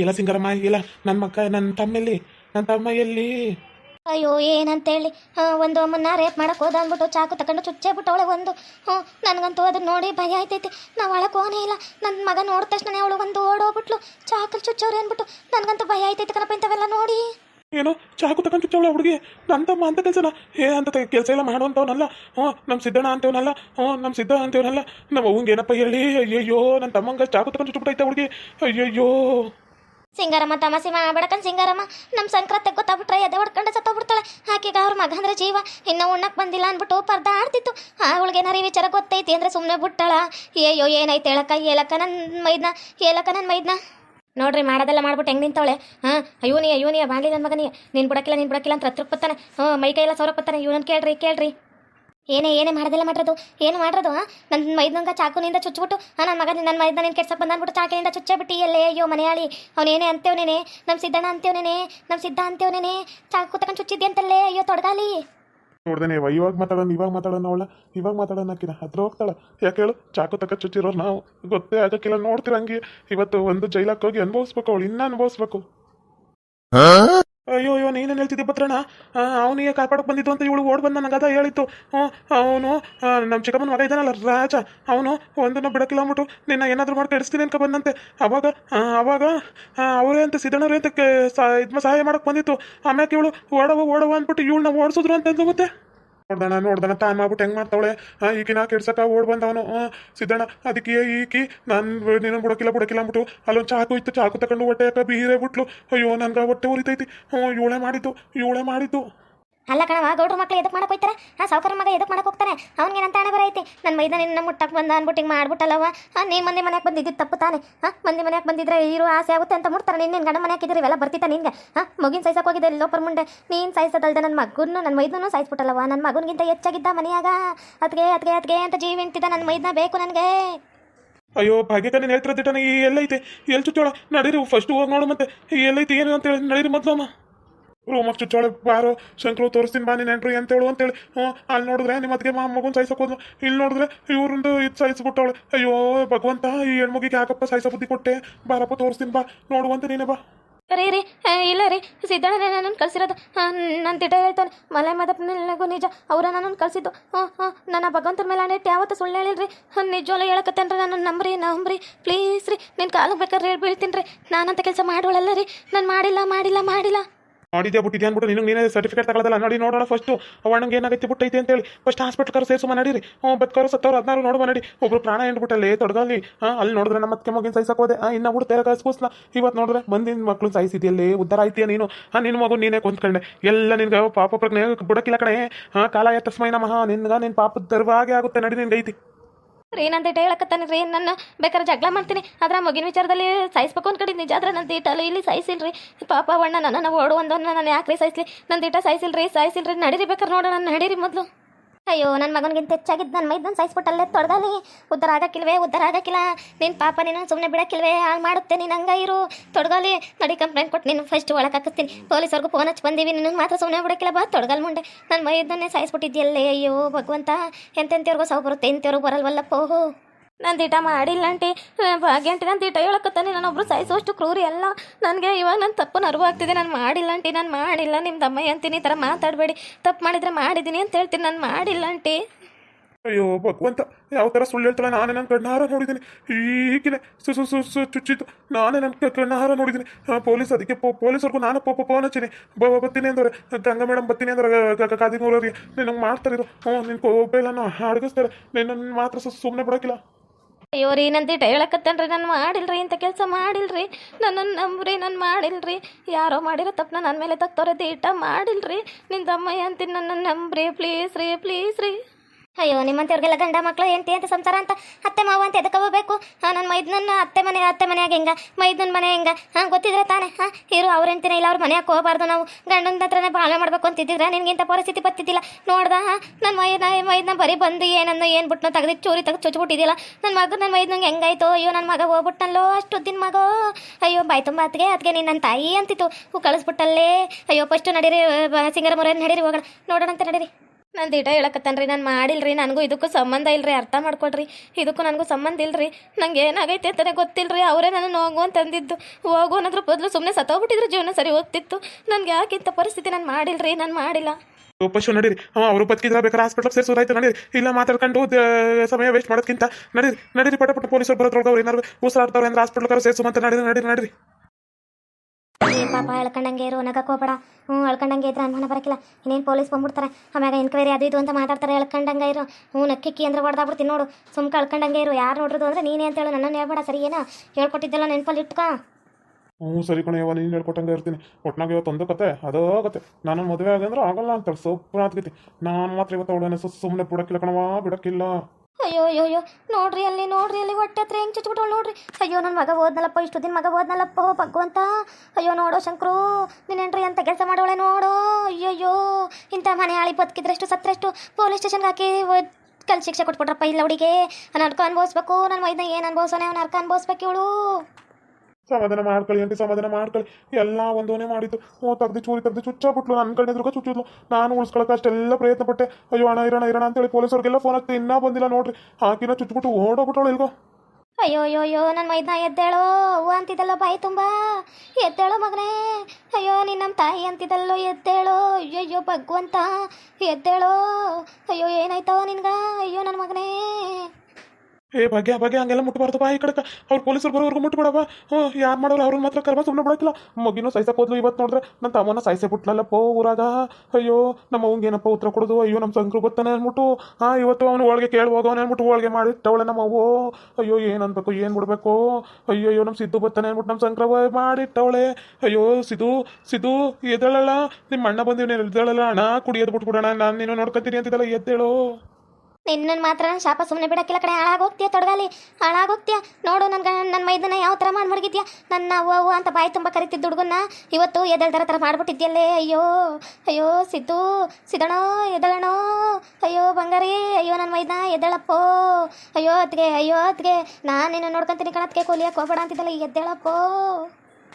ಇಲ್ಲ ಸಿಂಗರಮ್ಮ, ಇಲ್ಲ. ನನ್ನ ಮಕ್ಕ ನನ್ನ ತಮ್ಮ ಎಲ್ಲಿ ನನ್ನ ತಮ್ಮ ಎಲ್ಲಿ ಅಯ್ಯೋ, ಏನಂತೇಳಿ? ಹಾಂ, ಒಂದು ಅಮ್ಮನ್ನ ರೇಪ್ ಮಾಡಕ್ಕೆ ಹೋದ ಅಂದ್ಬಿಟ್ಟು ಚಾಕು ತಗೊಂಡು ಚುಚ್ಚೇ ಅವಳಿಗೆ ಒಂದು. ಹ್ಞೂ ನನಗಂತೂ ಅದನ್ನ ನೋಡಿ ಭಯ ಆಯ್ತೈತಿ. ನಾವು ಒಳಗೆ ಇಲ್ಲ. ನನ್ನ ಮಗ ನೋಡಿದ ತಕ್ಷಣ ಅವಳು ಒಂದು ಓಡೋಗ್ಬಿಟ್ಲು. ಚಾಕಲ್ ಚುಚ್ಚೋರು ಅಂದ್ಬಿಟ್ಟು ನನಗಂತೂ ಭಯ ಆಯ್ತೈತಿ ಕಣಪ್ಪ ಇಂಥವೆಲ್ಲ ನೋಡಿ. ಏನು ಚಾಕು ತಗೊಂಡು ಚುಚ್ಚವಳ ಹುಡುಗಿ. ನನ್ನ ತಮ್ಮ ಅಂತ ಕೆಲಸನ. ಏ, ಅಂತ ಕೆಲಸ ಎಲ್ಲ ಮಾಡುವಂಥವನಲ್ಲ ಹ್ಞೂ ನಮ್ಮ ಸಿದ್ದಣ್ಣ ಅಂತೇವನಲ್ಲ. ಹ್ಞೂ ನಮ್ಮ ಸಿದ್ಧ ಅಂತೇವನಲ್ಲ. ನಮ್ಮ ಅವ್ವಂಗೆ ಏನಪ್ಪ ಹೇಳಿ? ಅಯ್ಯಯ್ಯೋ ನನ್ನ ತಮ್ಮಂಗೆ ಚಾಕು ತಗೊಂಡು ಚುಚ್ಚುಬಿಟ್ಟೈತೆ ಹುಡುಗಿ. ಅಯ್ಯಯ್ಯೋ. ಸಿಂಗಾರಮ್ಮ ತಮಾಸೆ ಮಾಡಬೇಡಕನ್ ಸಿಂಗಾರಮ್ಮ. ನಮ್ಮ ಸಂಕ್ರಾಂತಿ ಗೊತ್ತಾಗ್ಬಿಟ್ರೆ ಎದೆ ಹೊಡ್ಕೊಂಡು ಸತ್ತೋಗ್ಬಿಡ್ತಾಳೆ. ಆಕೆಗೆ ಅವ್ರ ಮಗ ಅಂದ್ರೆ ಜೀವ. ಇನ್ನೂ ಉಣ್ಣಕ್ಕೆ ಬಂದಿಲ್ಲ ಅಂದ್ಬಿಟ್ಟು ಪರ್ದಾಡ್ತಿತ್ತು ಆ ಅವಳಿಗೇನಾರ ಈ ವಿಚಾರ ಗೊತ್ತೈತಿ ಅಂದ್ರೆ ಸುಮ್ಮನೆ ಬಿಟ್ಟಾಳ. ಅಯ್ಯೋ ಏನೈತೆ ಹೇಳಕ್ಕ? ಹೇಳಕ್ಕ ನನ್ನ ಮೈದ್ನ ಹೇಳಕ್ಕ ನನ್ನ ಮೈದ್ನ? ನೋಡ್ರಿ, ಮಾಡೋದೆಲ್ಲ ಮಾಡ್ಬಿಟ್ಟು ಹೆಂಗೆ ನಿಂತವಳೆ? ಹಾಂ ಅಯ್ಯೋನಿ ಅಯ್ಯೋನಿ ಬಾಲಿ ನನ್ನ ಮಗನಿ ನೀನು ಬಿಡಕ್ಕಿಲ್ಲ ನೀನು ಬಿಡಕ್ಕಿಲ್ಲ ಅಂತ ಹತ್ರಕ್ಕೆ ಬತ್ತಾನೆ ಹ್ಞೂ ಮೈ ಕೈ ಎಲ್ಲ ಸೌರಕ್ಕೆ ಬತ್ತಾನೆ ಇವನನ್ನು ಕೇಳ್ರಿ ಕೇಳ್ರಿ. ಏನೇ ಏನೇ ಮಾಡೋದೆಲ್ಲ ಮಾಡಿರೋದು? ಏನು ಮಾಡಿರೋದು ನನ್ನ ಮೈದಂಗ ಚಾಕುನಿಂದ ಚುಚ್ಬಿಟ್ಟು ನನ್ನ ಮಗನ ನನ್ನ ಮೈದ ನೀನು ಕೆಡ್ಸಕ್ಕೆ ಬಂದ್ಬಿಟ್ಟು ಚಾಕಿನಿಂದ ಚುಚ್ಚಬಿಟ್ಟು, ಎಲ್ಲೇ, ಅಯ್ಯೋ ಮನೆಯಾಳಿ. ಅವನೇನೇ ಅಂತೇವನೇನೆ ನಮ್ಮ ಸಿದ್ದಣ್ಣ ಅಂತೇವನೇನೆ ನಮ್ಮ ಸಿದ್ಧ ಅಂತೇವನೇನೆ ಚಾಕು ತಗೊಂಡು ಚುಚ್ಚಿದ್ದೆ ಅಂತಲ್ಲೇ ಅಯ್ಯೋ ತೊಡಗಾಲಿ. ನೋಡ್ದೇನೆ ಇವಾಗ ಮಾತಾಡೋಣ ಇವಾಗ ಮಾತಾಡೋಣ ಅವಳ, ಇವಾಗ ಮಾತಾಡೋಣ ಹಾಕಿದ ಹತ್ರ ಹೋಗ್ತಾಳ. ಯಾಕೆ ಹೇಳು? ಚಾಕು ತಕ್ಕ ಚುಚ್ಚಿರೋರು ನಾವು. ಗೊತ್ತೇ ಆಗಕ್ಕಿಲ್ಲ, ನೋಡ್ತೀರ ಹಂಗೆ. ಇವತ್ತು ಒಂದು ಜೈಲಕ್ಕೆ ಹೋಗಿ ಅನುಭವಿಸ್ಬೇಕು ಅವಳು, ಇನ್ನೂ ಅನುಭವಿಸ್ಬೇಕು. ಅಯ್ಯೋ ಅಯ್ಯೋ ನೀನೇನು ಹೇಳ್ತಿದ್ದೆ ಪತ್ರಣ ಅವನಿಗೆ ಕಾಪಾಡಕ್ಕೆ ಬಂದಿದ್ದು ಅಂತ ಇವಳು ಓಡ್ ಬಂದ ನನಗೆ ಅದ ಹೇಳಿತ್ತು. ಹ್ಞೂ ಅವನು ನಮ್ಮ ಚಿಕ್ಕಮ್ಮನ ಮಗ ಇದ್ದಾನಲ್ಲ, ರಾಜ, ಅವನು ಒಂದನ್ನು ಬಿಡಕ್ಕಿಲ್ಲ ಅಂದ್ಬಿಟ್ಟು ನಿನ್ನ ಏನಾದರೂ ಮಾಡಿ ಕೆಡಿಸ್ತೀನಿ ಅನ್ಕೊ ಬಂದಂತೆ. ಅವಾಗ ಅವಾಗ ಅವರೇ ಅಂತ, ಸಿದ್ದಣ್ಣವ್ರೆ ಅಂತ ಇದು ಸಹಾಯ ಮಾಡಕ್ಕೆ ಬಂದಿತ್ತು. ಆಮ್ಯಾಕೆ ಇವಳು ಓಡವ ಓಡವ ಅಂದ್ಬಿಟ್ಟು ಇವಳನ್ನ ಓಡಿಸಿದ್ರು ಅಂತ ಮತ್ತೆ ನೋಡ್ದಣ ನೋಡ್ದಣ ತಾನು ಮಾಡ್ಬಿಟ್ಟು ಹೆಂಗ್ ಮಾಡ್ತಾವಳೆ? ಈಗಿನ ಕೆಡ್ಸಕ್ಕ ಓಡ್ ಬಂದವನು. ಸಿದ್ದಣ್ಣ, ಅದಕ್ಕೆ ಈಕಿ, ನಾನು ನೀನು ಬುಡಕಿಲ್ಲ ಬುಡಕಿಲ್ಲ ಅಂದ್ಬಿಟ್ಟು ಅಲ್ಲೊಂದು ಚಾಕು ಇತ್ತು, ಚಾಕು ತಗೊಂಡು ಹೊಟ್ಟೆ ಯಾಕೆ ಬೀರೇ ಬಿಟ್ಲು. ಅಯ್ಯೋ ನನ್ಗ ಹೊಟ್ಟೆ ಉರಿತೈತಿ. ಹ್ಞೂ ಇವಳೆ ಮಾಡಿದ್ದು ಇವಳೆ ಮಾಡಿದ್ದು. ಅಲ್ಲ ಕಣವ ಗೌಡ್ರ ಮಕ್ಳು ಎದಕ್ಕೆ ಮಾಡಕ್ಕೆ ಹೋಗ್ತಾರೆ ಆ, ಸಾವುಕಾರ ಮಗ ಎದಕ್ಕೆ ಮಾಡಕ್ಕೆ ಹೋಗ್ತಾನೆ? ಅವ್ನಿಗೇನಂತ ಹಣ ಬರೈತಿ? ನನ್ನ ಮೈದ ನಿನ್ನ ಮುಟ್ಟಕ್ಕೆ ಬಂದ ಅನ್ಬಿಟ್ಟು ಹಿಂಗೆ ಮಾಡ್ಬಿಟ್ಟಲ್ಲವ ನೀ ಮಂದಿ ಮನೆಯಾಗ ಬಂದಿದ್ದು ತಪ್ಪು ತಾನೆ? ಹಾಂ ಮಂದಿ ಮನೆಯಾಗ ಬಂದಿದ್ರೆ ಇರೋ ಆಸೆ ಆಗುತ್ತೆ ಅಂತ ಮುಡ್ತಾರೆ ನಿನ್ನ ಗಂಡ ಮನೆ ಹಾಕಿದ್ರೆ ಇವೆಲ್ಲ ಬರ್ತಿತ್ತ ನಿನ್ಗೆ? ಹಾಂ ಮಗಿನ ಸಾಯ್ಸಕ್ಕೆ ಹೋಗಿದೆ ಲೋಪರ್ ಮುಂಡೆ ನೀನು ಸಾಯಿಸೋದಲ್ದೆ ನನ್ನ ಮಗನ್ನು ನನ್ನ ಮೈದನೂ ಸಾಯಿಸ್ಬಿಟ್ಟಲ್ಲವ ನನ್ನ ಮಗನಿಗಿಂತ ಹೆಚ್ಚಾಗಿದ್ದ ಮನೆಯಾಗ? ಅದ್ಗೆ ಅದ್ಗೆ ಅದ್ಗೆ ಅಂತ ಜೀವ ಎಂತಿದ್ದ ನನ್ನ ಮೈದನ ಬೇಕು ನನಗೆ? ಅಯ್ಯೋ ಭಾಗ್ಯ ನೀನು ಹೇಳ್ತಿರೋದಿಟ್ಟ ಈ ಎಲ್ಲೈತೆ. ಎಲ್ಲಿ ಚುತ್ತೋಳ ನಡೀರಿ ಫಸ್ಟ್ ಹೋಗಿ ನೋಡು ಮತ್ತೆ. ಎಲ್ಲೈತೆ ಏನು ಅಂತೇಳಿ ನಡೀರಿ ಮೊದಲಮ್ಮ ರೂಮಾಗ ಚುಚ್ಚಾಳೆ ಬಾರೋ ಶಂಕರು ತೋರಿಸ್ತೀನಿ ಬಾ ನೀನು ಎಂಟ್ರಿ ಅಂತೇಳು ಅಂತೇಳಿ. ಹ್ಞೂ, ಅಲ್ಲಿ ನೋಡಿದ್ರೆ ನಿಮ್ಮ ಮಾ ಮಗುನ ಸಾಯಿಸಕ್ಕೆ ಹೋದ್ಲು. ಇಲ್ಲಿ ನೋಡಿದ್ರೆ ಇವ್ರಂದು ಇದು ಸಾಯಿಸ್ಬಿಟ್ಟವಳೆ. ಅಯ್ಯೋ, ಭಗವಂತ, ಈ ಹೆಣ್ಮಗಿಗೆ ಯಾಕಪ್ಪ ಸಾಯಿಸೋ ಬುದ್ಧಿ ಕೊಟ್ಟೆ? ಬಾರಪ್ಪ, ತೋರಿಸ್ತೀನಿ ಬಾ. ನೋಡುವಂತ ನೀನೇ ಬಾ. ರೀ ರೀ ಇಲ್ಲ ರೀ. ಸಿದ್ದಣ್ಣ ನನ್ನನ್ನು ಕಳಿಸಿರೋದು. ನನ್ನ ತಿಟ ಹೇಳ್ತಾನೆ. ಮಲೆ ಮದಪ್ಪನಿಗೂ ನಿಜ. ಅವರ ನನ್ನನ್ನು ಕಳಿಸಿದ್ದು. ಹಾಂ ಹಾಂ ನನ್ನ ಭಗವಂತನ ಮೇಲೆ ಅಣ್ಣಿಟ್ಟು ಯಾವತ್ತು ಸುಳ್ಳು ಹೇಳಿಲ್ರಿ ನಿಜವಲ್ಲ ಹೇಳಕತ್ತೇನ್ರಿ ನನ್ನ ನಂಬ್ರಿ ನಂಬ್ರಿ. ಪ್ಲೀಸ್ ರೀ ನಿನ್ನ ಕಾಲಿಗೆ ಬೇಕಾದ್ರೆ ಹೇಳಿ ಬೀಳ್ತೀನಿ ರೀ. ನಾನಂತ ಕೆಲಸ ಮಾಡೋಳಲ್ಲ ರೀ. ನಾನು ಮಾಡಿಲ್ಲ ಮಾಡಿಲ್ಲ ಮಾಡಿಲ್ಲ. ಮಾಡಿದ್ಯಾ ಬಿಟ್ಟಿದ್ಯಾ ಅಂದ್ಬಿಟ್ಟು ನಿನಗೆ ನೀನೇ ಸರ್ಟಿಫಿಕೇಟ್ ತಗೊಳ್ಳೋದಲ್ಲ ನೋಡಿ ನೋಡೋಣ ಫಸ್ಟು ಅವಣ್ಣಂಗೆ ಏನಾಗೈತಿ ಬಿಟ್ಟೈತೆ ಅಂತೇಳಿ ಫಸ್ಟ್ ಹಾಸ್ಪಿಟ್ಲ್ ಕರು ಸೇರಿಸು ನಡೀರಿ. ಹ್ಞೂ ಬದುಕೋರು ಸತ್ತವ್ರು ಹದಿನಾರು ನೋಡುವ ನಡಿ. ಒಬ್ರು ಪ್ರಾಣ ಎಂಟ್ಬಿಟ್ಟಲ್ಲಿ ತೊಡಗಲ್ಲಿ, ಹಾಂ, ಅಲ್ಲಿ ನೋಡಿದ್ರೆ ನಮ್ಮ ಮತ್ತೆ ಮಗಿನ ಹಾಂ, ಇನ್ನು ಬಿಡು ತೇರ ಕಸ್ಕೂಸ್ನ ಇವತ್ತು ನೋಡಿದ್ರೆ ಮಂದಿನ ಮಕ್ಳು ಸಾಯಿಸಿದ್ಯಲ್ಲಿ ಉದ್ದಾರ ಆಯ್ತೀಯ ನೀನು? ಹಾಂ ನಿನ್ನ ಮಗು ನೀನೇ ಕೊಂದ್ಕೊಂಡೆ. ಎಲ್ಲ ನಿನ್ಗೆ ಪಾಪ ಪ್ರಜ್ಞೆ ಬಿಡಕ್ಕಿಲ್ಲ ಕಣೆ. ಹಾಂ ಕಾಲ ಎತ್ತಸ್ಮೈನ ಮಹಾ ನಿನ್ಗೆ ನಿನ್ನ ಪಾಪದ ದರ್ವಾಗೆ ಆಗುತ್ತೆ. ನಡಿ ನಿನ್ಗೆ ಐತಿ ರೀ ಏನಂತ ಹೇಳಕತ್ತಾನೆ ರೀ ನನ್ನ ಬೇಕಾದ್ರೆ ಜಗಳ ಮಾಡ್ತೀನಿ. ಆದ್ರೆ ಮಗಿನ ವಿಚಾರದಲ್ಲಿ ಸಾಯಿಸ್ಬೇಕು ಅಂತ ಕಡೆ ನಿಜ ಆದ್ರೆ ನನ್ನ ಇಟ್ಟಲ್ಲ ಇಲ್ಲಿ ಸಾಯಿಸಿಲ್ರಿ. ಪಾಪ ಅಣ್ಣ ನನ್ನ ಓಡು ಒಂದೊಂದು ನಾನು ಯಾಕೆ ರೀ ನನ್ನ ಇಟ ಸಾಯಿಸಿಲ್ರಿ ಸಾಯಿಸಿಲ್ರಿ, ನಡೀರಿ ಬೇಕಾದ್ರೆ ನೋಡೋಣ, ನಡೀರಿ ಮೊದಲು. ಅಯ್ಯೋ ನನ್ನ ಮಗನಿಗಿಂತ ಹೆಚ್ಚಾಗಿದ್ದು ನನ್ನ ಮೈದನ್ ಸಾಯಿಸ್ಬಿಟ್ಟಲ್ಲೇ ತೊಡಗಲಿ ಉದ್ದಾರ ಆಗಕ್ಕಿಲ್ವೇ ಉದ್ದಾರ ಆಗಕ್ಕಿಲ್ಲ ನಿನ್ನ ಪಾಪ ನೀನು ಸುಮ್ಮನೆ ಬಿಡಕ್ಕಿಲ್ವೇ? ಹಾಳು ಮಾಡುತ್ತೆ, ನೀನು ಇರು. ತೊಡಗಲಿ ನಡಿ ಕಂಪ್ಲೇಂಟ್ ಕೊಟ್ಟು ನೀನು ಫಸ್ಟ್ ಒಳಗೆ ಹಾಕಿಸ್ತೀನಿ. ಪೊಲೀಸವ್ರಿಗೂ ಫೋನ್ ಹಚ್ಚಿ ಬಂದೀವಿ ನಿನ್ನ ಮಾತ್ರ ಸುಮ್ಮನೆ ಬಿಡಕ್ಕಿಲ್ಲ, ಬಾ ತೊಡಗಲ್ ಮುಂಡೆ ನನ್ನ ಮೈದನ್ನೇ ಸಾಯಿಸ್ಬಿಟ್ಟಿದ್ಯಲ್ಲೇ ಅಯ್ಯೋ ಭಗವಂತ. ಎಂತೆಂಥವ್ರಿಗೂ ಸಾವು ಬರುತ್ತೆ ಬರಲ್ವಲ್ಲಪ್ಪ. ಓಹೋ ನಾನು ದಿಟ ಮಾಡಿಲ್ಲ ಆಂಟಿ. ಭಾಗ್ಯ ಆಂಟಿ ನಾನು ದಿಟ ಹೇಳಕತ್ತಾನೆ. ನಾನೊಬ್ರು ಸಾಯಿಸೋಷ್ಟು ಕ್ರೂರಿ ಅಲ್ಲ. ನನಗೆ ಇವಾಗ ನನ್ನ ತಪ್ಪು ನರ್ವು ಆಗ್ತಿದೆ. ನಾನು ಮಾಡಿಲ್ಲ ಆಂಟಿ. ನಾನು ಮಾಡಿಲ್ಲ. ನಿಮ್ಮ ಅಮ್ಮ ಅಂತೀನಿ. ಈ ಥರ ಮಾತಾಡಬೇಡಿ. ತಪ್ಪು ಮಾಡಿದ್ರೆ ಮಾಡಿದ್ದೀನಿ ಅಂತ ಹೇಳ್ತೀನಿ. ನಾನು ಮಾಡಿಲ್ಲ ಆಂಟಿ. ಅಯ್ಯೋ, ಭಗವಂತ, ಯಾವ ಥರ ಸುಳ್ಳು ಹೇಳ್ತಾಳೆ? ನಾನೇ ನನ್ನ ಕಣ್ಣಾರ ನೋಡಿದ್ದೀನಿ. ಈಗಿನ ಸು ಸು ಸು ಸು ಚುಚ್ಚಿತ್ತು ನಾನೇ ನನ್ನ ಕಣ್ಣಾರ ನೋಡಿದ್ದೀನಿ. ಪೊಲೀಸ್ ಅದಕ್ಕೆ ಪೊ ಪೊಲೀಸರ್ಗೂ ನಾನು ಪೋಪ ಫೋನ್ ಹಚ್ಚಿನಿ ಬ ಬರ್ತೀನಿ ಅಂದ್ರೆ ತಂಗ ಮೇಡಮ್ ಬರ್ತೀನಿ ಅಂದ್ರೆ ಕಾದಿನೂರವ್ರಿಗೆ ನಿನಗೆ ಮಾಡ್ತಾರೆ ಇದು. ಹ್ಞೂ ನಿನ್ನ ಕೋಪೆಲ್ಲ ಅಡಗಿಸ್ತಾರೆ ನಿನ್ನ ಮಾತ್ರ ಸುಮ್ಮನೆ ಬಿಡೋಕಿಲ್ಲ ಅಯ್ಯೋ ರೀ ದಿಟ ಹೇಳಕತ್ತೇನ್ರಿ, ನಾನು ಮಾಡಿಲ್ರಿ ಇಂಥ ಕೆಲಸ ಮಾಡಿಲ್ರಿ. ನನ್ನನ್ನು ನಂಬ್ರಿ, ನಾನು ಮಾಡಿಲ್ರಿ. ಯಾರೋ ಮಾಡಿರೋ ತಪ್ಪನ ನನ್ನ ಮೇಲೆ ತಗ್ತವ್ರೆ ದಿಟ ಮಾಡಿಲ್ರಿ. ನಿನ್ನ ದಮ್ಮಯ್ಯ ಅಂತೀನಿ ನನ್ನನ್ನು ನಂಬ್ರಿ? ಪ್ಲೀಸ್ ರೀ ಪ್ಲೀಸ್ ರೀ. ಅಯ್ಯೋ ನಿಮ್ಮಂತವ್ರಿಗೆಲ್ಲ ಗಂಡ ಮಕ್ಕಳು ಎಂತಿ ಅಂತ ಸಂಸಾರ ಅಂತ ಅತ್ತೆ, ಮಾವ ಅಂತ ಎದಕ್ಕೆ ಹಾಂ ನನ್ನ ಮೈದನನ್ನ ಅತ್ತೆ ಮನೆ, ಅತ್ತೆ ಮನೆಯಾಗ ಹೆಂಗ? ಮೈದನ ಮನೆ ಹೆಂಗ? ಹಾಂ ಗೊತ್ತಿದ್ರೆ ತಾನೆ ಹಾಂ ಇರು ಅವ್ರೆಂತಿನ ಇಲ್ಲ, ಅವ್ರ ಮನೆಯಾಗ ಹೋಗಬಾರ್ದು ನಾವು. ಗಂಡನ ಹತ್ರನೇ ಬಾಳ್ವೆ ಮಾಡ್ಬೇಕು ಅಂತಿದ್ದಿದ್ರೆ ನಿನ್ಗಿಂತ ಪರಿಸ್ಥಿತಿ ಬತ್ತಿದ್ದಿಲ್ಲ ನೋಡ್ದ ಹಾಂ ನನ್ನ ಮೈದ ಮೈದನ ಬರೀ ಬಂದು ಏನನ್ನ ಏನು ಬಿಟ್ಟು ತೆಗೆದು ಚೂರಿ ತೆಗೆದು ಚುಚ್ಚಿಬಿಟ್ಟಿದ್ದಿಲ್ಲ ನನ್ನ ಮಗ ನನ್ನ ಮೈದ್ನಂಗೆ ಹೆಂಗಾಯ್ತು? ಅಯ್ಯೋ ನನ್ನ ಮಗ ಹೋಗ್ಬಿಟ್ಟನಲ್ಲೋ ಅಷ್ಟು ದಿನ ಮಗೋ? ಅಯ್ಯೋ, ಬಾಯ್ ತುಂಬ ಅತ್ಗೆ ಅದಕ್ಕೆ ನೀನು ನನ್ನ ತಾಯಿ ಅಂತಿತ್ತು. ಹೂ, ಕಳಿಸ್ಬಿಟ್ಟಲ್ಲೇ. ಅಯ್ಯೋ ಫಸ್ಟು ನಡೀರಿ ಸಿಂಗರ ಮುರ ನಡೀರಿ, ಹೋಗೋಣ. ನೋಡೋಣ ಅಂತ ನಡೀರಿ. ನಾನು ದಿಟ ಹೇಳಕತ್ತನ್ರಿ, ನಾನು ಮಾಡಿಲ್ರಿ, ನನಗೂ ಇದಕ್ಕೂ ಸಂಬಂಧ ಇಲ್ಲರಿ ಅರ್ಥ ಮಾಡ್ಕೊಡ್ರಿ ಇದಕ್ಕೂ ನನಗೂ ಸಂಬಂಧ ಇಲ್ರಿ, ನಂಗೆ ಏನಾಗೈತೆ ಅಂತಾನೆ ಗೊತ್ತಿಲ್ಲರಿ ಅವರೇ ನನ್ನ ಹೋಗು ಅಂತ ಅಂದಿದ್ದು. ಹೋಗು ಅನ್ನೋದ್ರ ಬದಲು ಸುಮ್ಮನೆ ಸತ್ತೋಗ್ಬಿಟ್ಟಿದ್ರು, ಜೀವನ ಸರಿ ಹೋಗ್ತಿತ್ತು. ನನಗೆ ಯಾಕಿಂತ ಪರಿಸ್ಥಿತಿ, ನಾನು ಮಾಡಿಲ್ರಿ, ನಾನು ಮಾಡಿಲ್ಲ. ಪಶು, ನಡೀರಿ. ಹಾಂ ಅವರು ಬದುಕಿದ್ರೆ ಬೇಕಾದ್ರೆ ಹಾಸ್ಪಿಟ್ಲ್ ಸೇರಿಸೋದಾಯ್ತು ನಡೀರಿ. ಇಲ್ಲ, ಮಾತಾಡ್ಕೊಂಡು ಸಮಯ ವೇಸ್ಟ್ ಮಾಡೋದಕ್ಕಿಂತ ನಡೀರಿ. ನಡೀರಿ ಪಟ ಪಟ ಪೊಲೀಸರು ಬರೋದ್ರೊಳಗೆ ಅವ್ರು ಏನಾರು ಉಸಿರಾಡ್ತಾವ್ರೆ ಅಂದ್ರೆ ಹಾಸ್ಪಿಟ್ಲ್ ಕರೆ ಸೇರಿಸುವಂತ ನಡೀರಿ ನಡೀರಿ ನಡೀರಿ. ಏ, ಪಾಪ ಎಳ್ಕೊಂಡಂಗೆ ಇರು, ನಗಕ್ಕೆ ಹೋಗ್ಬೇಡ. ಹ್ಞೂ ಎಳ್ಕೊಂಡಂಗೆ ಇದ್ರೆ ಅನುಮಾನ ಬರಕಿಲ್ಲ. ಇನ್ನೇನು ಪೊಲೀಸ್ ಬಂದ್ಬಿಡ್ತಾರೆ? ಆಮ್ಯಾಗ ಎನ್ಕ್ವೈರಿ ಅದು ಇದು ಅಂತ ಮಾತಾಡ್ತಾರೆ ಎಳ್ಕೊಂಡಂಗೆ ಇರು. ಹ್ಞೂ ನಕ್ಕಿಕ್ಕಿ ಅಂದ್ರೆ ಹೊಡೆದಾಗ್ಬಿಡ್ತೀನಿ ನೋಡು. ಸುಮ್ಕ ಎಳ್ಕೊಂಡಂಗೆ ಇರು. ಯಾರು ನೋಡಿದ್ರು ಅಂದ್ರೆ ನೀನೇ ಅಂತ ಹೇಳು. ನನ್ನನ್ನು ಹೇಳ್ಬೇಡ, ಸರಿ, ಏನೋ? ಹೇಳ್ಕೊಟ್ಟಿದ್ದೆಲ್ಲ ನೆನಪಲ್ಲಿ ಇಟ್ಕ. ಹ್ಞೂ, ಸರಿ ಕಣೆ ಯಾವ ನೀನು ಹೇಳ್ಕೊಟ್ಟಂಗೆ ಇರ್ತೀನಿ. ಒಟ್ನಾಗ ಇವತ್ತು ಒಂದು ಕತೆ, ಅದೋ ಕತೆ. ನಾನು ಮದುವೆ ಆಗಂದ್ರೆ ಆಗಲ್ಲ ಅಂತಾಳೆ ಸೂಪರ್ ಆಗ್ತೈತಿ. ನಾನು ಮಾತ್ರ ಇವತ್ತು ಅವಳನ್ನ ಸುಮ್ಮನೆ ಬಿಡಕ್ಕಿಲ್ಲ ಕಣವಾ ಬಿಡಕ್ಕಿಲ್ಲ. ಅಯ್ಯೋ ಅಯ್ಯೋ ಅಯ್ಯೋ. ನೋಡ್ರಿ ಅಲ್ಲಿ ನೋಡ್ರಿ ಅಲ್ಲಿ ಹೊಟ್ಟೆ ಹತ್ರ ಹೆಂಗೆ ಚುಚ್ಬಿಟ್ಟವಳು ನೋಡ್ರಿ. ಅಯ್ಯೋ ನನ್ನ ಮಗ ಓದ್ನಲ್ಲಪ್ಪ, ಇಷ್ಟು ದಿನ ಮಗ ಓದ್ನಲ್ಲಪ್ಪ ಭಗವಂತ. ಅಯ್ಯೋ, ನೋಡೋ ಶಂಕರು ನೀನೇನ್ರಿ ಅಂತ ಕೆಲಸ ಮಾಡೋಳೆ ನೋಡೋ. ಅಯ್ಯಯ್ಯೋ, ಇಂಥ ಮನೆ ಆಳಿ ಬದುಕಿದ್ರೆಷ್ಟು, ಸತ್ತರಷ್ಟು ಪೊಲೀಸ್ ಸ್ಟೇಷನ್ಗೆ ಹಾಕಿ ಕಲ್ ಶಿಕ್ಷೆ ಕೊಟ್ಬಿಟ್ರಪ್ಪ ಇಲ್ಲ ಹುಡುಗೆ ನಾನು ಅರ್ಕ ನನ್ನ ಮೈದ ಏನು ಅನ್ಭವಿಸೋನೆ ಅವ್ನ ಅರ್ಕ ಅನ್ಭವಿಸ್ಬೇಕು ಇವಳು. ಸಮಾಧಾನ ಮಾಡ್ಕೊಳ್ಳಿ ಅಂತ ಸಮಾಧಾನ ಮಾಡ್ಕೊಳ್ಳಿ. ಎಲ್ಲ ಒಂದೋನೇ ಮಾಡಿದ್ದು. ಓ ತೆಗ್ದು ಚೂರಿ ತೆಗ್ದು ಚುಚ್ಚಾಬಿಟ್ಲು ನನ್ನ ಕಡೆ ಎದುರುಗ ಚುಚ್ಚಿದ್ಲು. ನಾನು ಉಳಿಸ್ಕೊಳಕ್ಕೆ ಅಷ್ಟೆಲ್ಲ ಪ್ರಯತ್ನ ಪಟ್ಟೆ ಅಯ್ಯೋ, ಅಣ್ಣ ಇರೋಣ ಇರೋಣ ಅಂತೇಳಿ ಪೊಲೀಸರಿಗೆಲ್ಲ ಫೋನ್ ಹಾಕ್ತಿ ಇನ್ನೂ ಬಂದಿಲ್ಲ ನೋಡ್ರಿ. ಹಾಕಿನ ಚುಚ್ಬಿಟ್ಟು ಓಡೋಗ್ಬಿಟ್ಟವಳು ಇಲ್ಗೋ. ಅಯ್ಯೋ ಅಯ್ಯೋ ಅಯ್ಯೋ ನನ್ನ ಮೈದ ಎದ್ದೇಳೋ ಅವ್ವ ಅಂತಿದ್ದಲ್ಲ ಬಾಯಿ ತುಂಬ. ಎದ್ದೇಳೋ ಮಗನೇ. ಅಯ್ಯೋ, ನೀನು ನಮ್ಮ ತಾಯಿ ಅಂತಿದ್ದಲ್ಲೋ, ಎದ್ದೇಳೋ. ಅಯ್ಯಯ್ಯೋ ಭಗವಂತ, ಎದ್ದೇಳೋ. ಅಯ್ಯೋ ಏನಾಯ್ತವ ನಿನ್ಗ? ಅಯ್ಯೋ ನನ್ನ ಮಗನೇ. ಏ ಭಾಗ್ಯ ಭಾಗ್ಯ ಹಂಗೆಲ್ಲ ಮುಟ್ಬಾರ್ದಪ್ಪ ಈ ಕಡೆಕ. ಅವ್ರು ಪೊಲೀಸರು ಬರೋವರೆಗೂ ಮುಟ್ಬಿಡವ ಹ್ಞೂ, ಯಾರು ಮಾಡೋರು ಅವ್ರನ್ನ ಮಾತ್ರ ಕರ್ಮ ಸುಮ್ಮನೆ ಬಿಡಕ್ಕಿಲ್ಲ. ಮಗಿನೂ ಸಾಯ್ಸಕ್ಕೆ ಹೋದ್ಲು ಇವತ್ತು ನೋಡಿದ್ರೆ ನನ್ನ ತಮ್ಮನ ಸಾಯ್ಸೆ ಬಿಟ್ಲಲ್ಲಪ್ಪ ಊರಾಗ. ಅಯ್ಯೋ, ನಮ್ಮ ಏನಪ್ಪಾ ಏನಪ್ಪ ಉತ್ತರ ಕೊಡೋದು? ಅಯ್ಯೋ ನಮ್ಮ ಸಂಕ್ರು ಗೊತ್ತಾನೆ ಅಂದ್ಬಿಟ್ಟು ಹಾ, ಇವತ್ತು ಅವನು ಒಳಗೆ ಕೇಳುವಾಗ ಅಂದ್ಬಿಟ್ಟು ಒಳಗೆ ಮಾಡಿಟ್ಟವಳೆ ನಮ್ಮ ಅವ್ವೋ. ಅಯ್ಯೋ, ಏನು ಅನ್ಬೇಕು, ಏನು ಬಿಡಬೇಕು? ಅಯ್ಯೋ ಅಯ್ಯೋ ನಮ್ಮ ಸಿದ್ದು ಬರ್ತಾನೆ ಅಂದ್ಬಿಟ್ಟು ನಮ್ಮ ಸಂಕ್ರವ ಮಾಡಿಟ್ಟವಳೆ. ಅಯ್ಯೋ, ಸಿದ್ದು ಸಿದ್ದು, ಎದ್ದಳಲ್ಲ? ನಿಮ್ಮ ಅಣ್ಣ ಬಂದಿವ್ ನೀನು ಎದ್ದಳಲ್ಲ? ಅಣ್ಣ ಕುಡಿಯೋದು ಬಿಟ್ಬಿಡೋಣ, ನಾನು ನೀನು ನೋಡ್ಕೊತೀನಿ ಅಂತಿದ್ದಲ್ಲ, ಎದ್ದೇಳು. ನಿನ್ನನ್ನು ಮಾತ್ರ ಶಾಪ ಸುಮ್ಮನೆ ಬಿಡಕ್ಕಿಲ್ಲ ಕಡೆ ಹಾಳಾಗೋಗ್ತೀಯ ತೊಡಗಲಿ? ಹಾಳಾಗೋಗ್ತೀಯ? ನೋಡು ನನ್ನ ನನ್ನ ಮೈದನ್ನ ಯಾವ ಥರ ಮಾಡಿ ಮಡಗಿದ್ಯಾ? ನನ್ನ ಅವ್ವ ಅಂತ ಬಾಯಿ ತುಂಬ ಕರಿತಿದ್ದ ಹುಡುಗನ್ನ ಇವತ್ತು ಎದಳ ಥರ ಮಾಡಿಬಿಟ್ಟಿದ್ಯಲ್ಲೇ? ಅಯ್ಯೋ ಅಯ್ಯೋ, ಸಿದ್ದು ಸಿದಣೋ ಎದಳಣೋ, ಅಯ್ಯೋ, ಬಂಗಾರಿ, ಅಯ್ಯೋ ನನ್ನ ಮೈದನ ಎದಳಪ್ಪೋ, ಅಯ್ಯೋ ಅತ್ಗೆ ಅಯ್ಯೋ ಅತ್ಗೆ ನಾನು ನಿನ್ನ ನೋಡ್ಕೊಂತೀನಿ ಕಣತ್ಗೆ ಕೊಲಿಯಕ್ಕೆ ಹೋಗ್ಬೇಡ ಅಂತಿದ್ದಲ್ಲ ಎದ್ದೇಳಪ್ಪೋ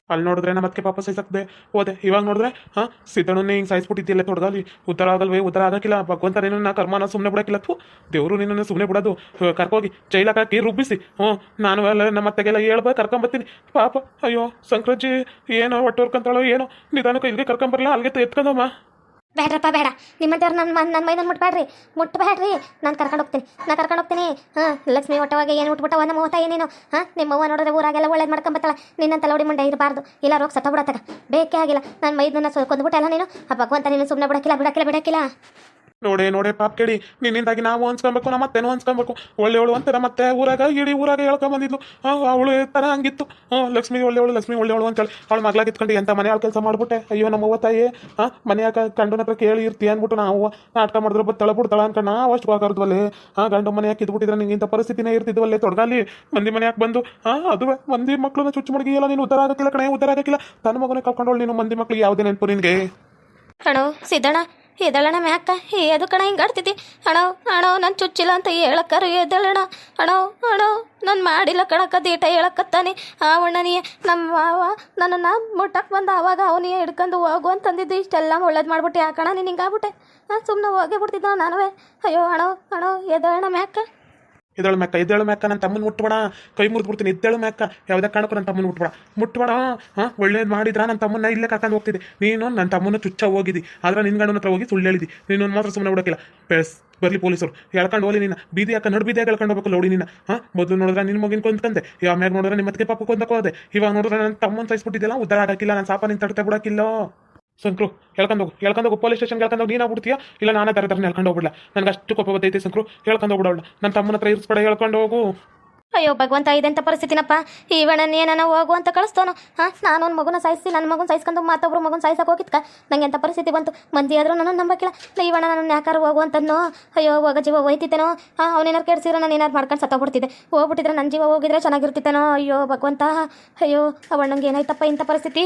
ಅಲ್ಲಿ ನೋಡಿದ್ರೆ ನಮ್ಮ ಅದಕ್ಕೆ ಪಾಪ ಸಹಿಸಕ್ದೆ ಹೋದೆ. ಇವಾಗ ನೋಡಿದ್ರೆ, ಹಾಂ ಸಿದ್ದಣ್ಣನೇ ಹಿಂಗೆ ಸಾಯಿಸ್ಬಿಟ್ಟಿದ್ದಿಲ್ಲ ತೊಡ್ದಲ್ಲಿ ಉತ್ತರ ಆಗಲ್ವೇ, ಉತ್ತರ ಆಗಕ್ಕಿಲ್ಲ. ಭಗವಂತ ನೀನು ನಾ ಕರ್ಮನ ಸುಮ್ಮನೆ ಬಿಡಕ್ಕಿಲ್ಲ. ಥೂ, ದೇವರು ನಿನ್ನನ್ನು ಸುಮ್ಮನೆ ಬಿಡೋದು. ಕರ್ಕೋಗಿ ಜೈಲಾಗ ಹಾಕಿ ರುಬ್ಬಿಸಿ. ಹ್ಞೂ, ನಾನು ಎಲ್ಲ ನಮ್ಮ ಅತ್ತೆಗೆಲ್ಲ ಹೇಳ್ಬೇಕು ಕರ್ಕೊಂಬರ್ತೀನಿ ಪಾಪ, ಅಯ್ಯೋ ಸಂಕ್ರಾಂತಿ ಏನೋ ಹೊಟ್ಟೆ ಹೊರ್ಕೊಂತಾಳೋ ಏನೋ. ನಿಧಾನಕ್ಕೆ ಇಲ್ಲಿಗೆ ಕರ್ಕೊಂಬರಲ್ಲ ಅಲ್ಲಿಗೆ ಎತ್ಕೊಂಡಮ್ಮ ಬೇಡ್ರಪ್ಪ, ಬೇಡ. ನಿಮ್ಮಂತವ್ರು ನನ್ನ ನನ್ನ ಮೈದನ್ ಮುಟ್ಬೇಡ್ರಿ. ಮುಟ್ಬೇಡ್ರಿ. ನಾನು ಕರ್ಕೊಂಡು ಹೋಗ್ತೀನಿ. ನಾನು ಕರ್ಕೊಂಡು ಹೋಗ್ತೀನಿ. ಹಾಂ, ಲಕ್ಷ್ಮಿ ಒಟ್ಟವಾಗ ಏನು ಉಟ್ಬಿಟ್ಟವ, ನಮ್ಮ ಮೂವತ್ತ ಏನೇನು? ಹಾಂ, ನಿಮ್ಮವ್ವ ನೋಡಿದ್ರೆ ಊರಾಗೆಲ್ಲ ಒಳ್ಳೇದು ಮಾಡ್ಕೊಂಬತ್ತಲ್ಲ ನಿನ್ನಂತ ಲೌಡಿ ಮುಂಡೆ ಇರಬಾರ್ದು. ಇಲ್ಲ, ರೋಗ ಸತ್ತ ಬಿಡತ್ತಾಗ ಬೇಕೇ ಆಗಿಲ್ಲ. ನನ್ನ ಮೈದನ್ನ ಸೊ ಕೊಂದ್ಬಿಟ್ಟಲ್ಲ ನೀನು? ಆ ಭಗವಂತ ನೀನು ಸುಮ್ಮನೆ ಬಿಡಕ್ಕಿಲ್ಲ ಬಿಡಕ್ಕಿಲ್ಲ ಬಿಡಕ್ಕಿಲ್ಲ. ನೋಡೆ ನೋಡೆ, ಪಾಪ ಕೇಳಿ, ನಿನ್ನಿಂದಾಗಿ ನಾವು ಅನ್ಸ್ಕೊಬೇಕು ನಮ್ಮ ಮತ್ತೆ ಅನ್ಸ್ಕೊಬೇಕು. ಒಳ್ಳೆಯವಳು ಅಂತ ಮತ್ತೆ ಊರಾಗ, ಇಡೀ ಊರಾಗ ಹೇಳ್ಕೊಂಬಂದಿದ್ಲು ಅವಳು ತರ ಹಂಗಿತ್ತು. ಹ್ಞೂ ಲಕ್ಷ್ಮಿ ಒಳ್ಳೆಯವಳು ಲಕ್ಷ್ಮಿ ಒಳ್ಳೆಯವಳು ಅಂತೇಳಿ ಅವಳು ಮಗಳ ಇತ್ಕೊಂಡು ಎಂತ ಮನೆ ಕೆಲಸ ಮಾಡ್ಬಿಟ್ಟೆ? ಅಯ್ಯೋ, ನಮ್ಮ ತಾಯಿ ಹಾಂ ಮನೆಯಾಗ ಗಂಡನ ಹತ್ರ ಕೇಳಿ ಇರ್ತೀಯ ಅಂದ್ಬಿಟ್ಟು ನಾವು ನಾಟಕ ಮಾಡಿದ್ರೆ ಬಟ್ ತಳಬಿಡ್ತಾಳ ಅನ್ಕೊಂಡು ನಾವು ಅಷ್ಟು ಹೋಗಾರ್ದ್ವಲ್ಲಿ ಹಾಂ ಗಂಡು ಮನೆ ಯಾಕೆ ಇದ್ಬಿಟ್ಟಿದ್ರೆ ನಿಂಗೆ ಇಂಥ ಪರಿಸ್ಥಿತಿನೇ ಇರ್ತಿದ್ವಲ್ಲೇ, ತೊಡಗಾಲಿ. ಮಂದಿ ಮನೆ ಹಾಕಿ ಬಂದು ಹಾಂ ಅದುವೆ, ಮಂದಿ ಮಕ್ಕಳನ್ನ ಚುಚ್ಚು ಮಡಗಿ ಇಲ್ಲ ನೀನು ಉದ್ದಾರ ಆಗಕ್ಕಿಲ್ಲ ಕಣೆ, ಉದ್ದಾರ ಆಗಕ್ಕಿಲ್ಲ. ತನ್ನ ಮಗನೇ ಕಳ್ಕೊಂಡವಳು ನೀನು, ಮಂದಿ ಮಕ್ಳಿಗೆ ಯಾವುದೇ ನೆನಪು ನಿನಗೆ? ಕಣೋ, ಸಿದ್ದಣ್ಣ ಎದಳಣ ಮ್ಯಾಕ? ಅದು ಕಣ ಹಿಂಗಾಡ್ತಿದ್ದಿ ಅಣೋ ಅಣೋ, ನಾನು ಚುಚ್ಚಿಲ್ಲ ಅಂತ ಹೇಳಕ್ಕಾರ ಎದಳಣ. ಅಣೋ ಅಣೋ, ನಾನು ಮಾಡಿಲ್ಲ ಕಣಕ್ಕ ದೀಟ ಹೇಳಕತ್ತಾನೆ. ಆ ಅಣ್ಣನಿಯ ನಮ್ಮ ಮಾವ ನನ್ನನ್ನು ಮುಟ್ಟಕ್ಕೆ ಬಂದ ಆವಾಗ ಅವನಿಗೆ ಹಿಡ್ಕೊಂಡು ಹೋಗು ಅಂತಂದಿದ್ದು ಇಷ್ಟೆಲ್ಲ ಒಳ್ಳೇದು ಮಾಡ್ಬಿಟ್ಟೆ. ಆ ಕಣ ನೀನು ಹಿಂಗಾಗ್ಬಿಟ್ಟೆ ಸುಮ್ಮನೆ ಹೋಗೇ ಬಿಡ್ತಿದ್ದ ನಾನುವೇ. ಅಯ್ಯೋ, ಅಣೋ ಅಣೋ, ಎದಳಣ ಮ್ಯಾಕ? ಎದ್ದೇಳು ಮ್ಯಾಕ ಇದಳ ಮ್ಯಾಕ ನನ್ನ ತಮ್ಮನ ಮುಟ್ಬೇಡ. ಕೈ ಮುರಿದು ಬಿಡ್ತೀನಿ ಎದ್ದೇಳು ಮ್ಯಾಕ. ಯಾವುದೇ ಕಾರಣಕ್ಕೂ ನನ್ನ ತಮ್ಮನ ಮುಟ್ಬೇಡ. ಮುಟ್ಬೇಡ, ಹಾಂ, ಒಳ್ಳೇದು ಮಾಡಿದ್ರ ನನ್ನ ತಮ್ಮನ್ನ ಇಲ್ಲೇ ಕರ್ಕೊಂಡು ಹೋಗ್ತಿದ್ದೆ. ನೀನು ನನ್ನ ತಮ್ಮನ ಚುಚ್ಚ ಹೋಗಿದ್ದಿ. ಆದ್ರೆ ನಿನ್ನ ಗಂಡನ ಹತ್ರ ಹೋಗಿ ಸುಳ್ಳು ಹೇಳಿದಿ ನೀನು ಮಾತ್ರ ಸುಮ್ಮನೆ ಹುಡುಕಿಲ್ಲ ಬೆಸ್ ಬರಲಿ ಪೊಲೀಸರು. ಹೇಳ್ಕೊಂಡು ಹೋಗಿ ನಿನ್ನ ಬೀದಿ ಯಾಕೆ ನಡು ಬೀದಿಯಾಗಿ ಹೇಳ್ಕೊಂಡು ಹೋಗ್ಬೇಕು ನೋಡಿ ನಿನ್ನ ಹಾಂ, ಮೊದಲು ನೋಡಿದ್ರೆ ನಿನ್ನ ಮಗಿನ ಕೊಂದ್ಕಂದೆ ಮ್ಯಾಗ ನೋಡಿದ್ರೆ ನಿಮ್ಮ ಮತ್ತೆ ಪಾಪ ಕೊಂದಕ್ಕೆ ಹೋದೆ ಇವಾಗ ನೋಡಿದ್ರೆ ನನ್ನ ತಮ್ಮನ ಸಹಿಸ್ಬಿಟ್ಟಿದ್ದಿಲ್ಲ ಉದ್ದಾರ ಆಗಕ್ಕಿಲ್ಲ, ನಾನು ಸಾಪ ನಿನ್ನ ತಡ್ತಾ ಬಿಡೋಕ್ಕಿಲ್ಲ. ಸಂಕ್ರು ಹೇಳ್ಕೊಂಡು ಹೋಗು ಹೇಳ್ಕೊಂಡು ಹೋಗು ಪೊಲೀಸ್ ಸ್ಟೇಷನ್ ಹೇಳ್ಕೊಂಡು ಹೋಗಿ, ನೀನು ಆಗ್ಬಿಡ್ತೀಯಾ ಇಲ್ಲ, ನಾನೇ ಥರ ಥರನೇ ಹೇಳ್ಕೊಂಡು ಹೋಗ್ಬಿಡಲ್ಲ ನನಗೆ ಅಷ್ಟು ಕೋಪ ಬರ್ತೈತೆ ಸಂಕ್ರು ಹೇಳ್ಕೊಂಡು ಹೋಗ್ಬಿಡೋಣ ನನ್ನ ತಮ್ಮನ ಹತ್ರ ಇರಿಸ್ಬೇಡ ಹೇಳ್ಕೊಂಡು ಹೋಗು. ಅಯ್ಯೋ, ಭಗವಂತ, ಇದೆಂತ ಪರಿಸ್ಥಿತಿನಪ್ಪ? ಇವಣ್ಣನ ಏನನ ಹೋಗು ಅಂತ ಕಳಿಸ್ತೋನು? ಹಾಂ? ನಾನು ಒಂದು ಮಗುನ ಸಾಯಿಸಿ ನನ್ನ ಮಗುನ ಸಾಯಿಸ್ಕೊಂಡು ಮತ್ತೊಬ್ರು ಮಗುನ ಸಾಯಿಸಕ್ಕೆ ಹೋಗಿದ್ಕ? ನಂಗೆ ಎಂಥ ಪರಿಸ್ಥಿತಿ ಬಂತು? ಮಂದಿ ಆದರೂ ನನ್ನ ನಂಬಕ್ಕಿಲ್ಲ ಇವಣ್ಣ ನನ್ನ ಯಾಕಾರ ಹೋಗು ಅಂತನೋ ಅಯ್ಯೋ, ಹೋಗ ಜೀವ, ಹೋಯ್ತಿತ್ತೇನೋ? ಹಾಂ ಅವನೇನಾರು ಕೆಡಿಸಿದ್ರೆ ನಾನು ಏನಾರು ಮಾಡ್ಕೊಂಡು ಸತ್ತೋಗ್ಬಿಡ್ತಿದ್ದೆ. ಹೋಗ್ಬಿಟ್ಟಿದ್ರೆ ನನ್ನ ಜೀವ ಹೋಗಿದ್ರೆ ಚೆನ್ನಾಗಿರ್ತಿತ್ತೇನೋ ಅಯ್ಯೋ, ಭಗವಂತ. ಅಯ್ಯೋ ಅವಣ್ಣಂಗೆ ಏನಾಯ್ತಪ್ಪ ಇಂಥ ಪರಿಸ್ಥಿತಿ?